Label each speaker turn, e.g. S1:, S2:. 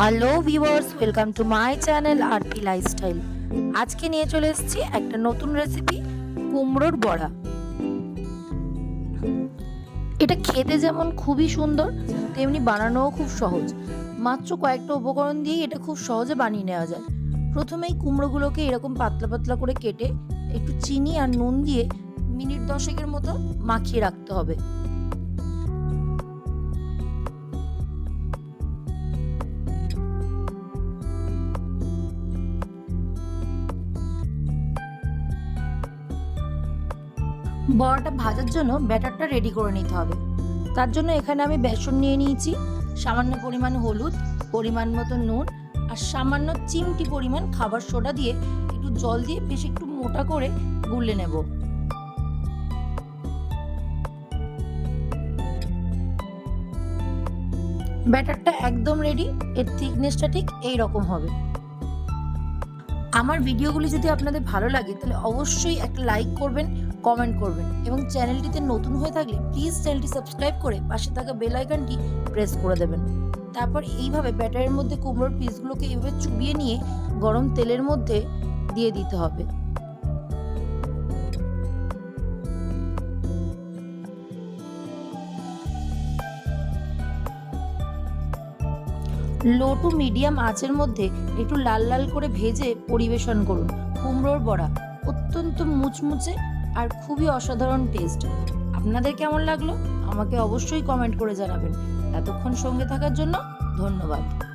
S1: Hello viewers welcome to my channel RP lifestyle আজকে নিয়ে চলে এসেছি একটা নতুন রেসিপি কুমড়োর বড়া। এটা খেতে যেমন খুবই সুন্দর, তেমনি বানানোও খুব সহজ। মাত্র কয়েকটা উপকরণ দিয়েই এটা খুব সহজে বানিয়ে নেওয়া যায়। প্রথমেই কুমড়োগুলোকে এরকম পাতলা পাতলা করে কেটে একটু চিনি আর নুন দিয়ে মিনিট দশেকের মতো মাখিয়ে রাখতে হবে। বড়াটা ভাজার জন্য ব্যাটারটা রেডি করে নিতে হবে। তার জন্য এখানে আমি বেসন নিয়ে নিয়েছি, সামান্য পরিমাণ হলুদ, পরিমাণ মতো নুন আর সামান্য চিমটি পরিমাণ খাবার সোডা দিয়ে একটু জল দিয়ে বেশ একটু মোটা করে গুলে নেব। ব্যাটারটা একদম রেডি এর থিকনেসটা ঠিক এই রকম হবে। আমার ভিডিওগুলি যদি আপনাদের ভালো লাগে, তাহলে অবশ্যই একটা লাইক করবেন কমেন্ট করবেন। এবং চ্যানেলটিতে নতুন হয়ে থাকলে প্লিজ চ্যানেলটি সাবস্ক্রাইব করে পাশে থাকা বেল আইকনটি প্রেস করে দেবেন। তারপর এইভাবে ব্যাটারের মধ্যে কুমড়োর পিসগুলোকে এইভাবে চুবিয়ে নিয়ে গরম তেলের মধ্যে দিয়ে দিতে হবে। লো টু মিডিয়াম আঁচের মধ্যে একটু লাল লাল করে ভেজে পরিবেশন করুন। কুমড়োর বড়া অত্যন্ত মুচমুচে আর খুবই অসাধারণ টেস্ট আপনাদের কেমন লাগল? আমাকে অবশ্যই কমেন্ট করে জানাবেন। এতক্ষণ সঙ্গে থাকার জন্য ধন্যবাদ।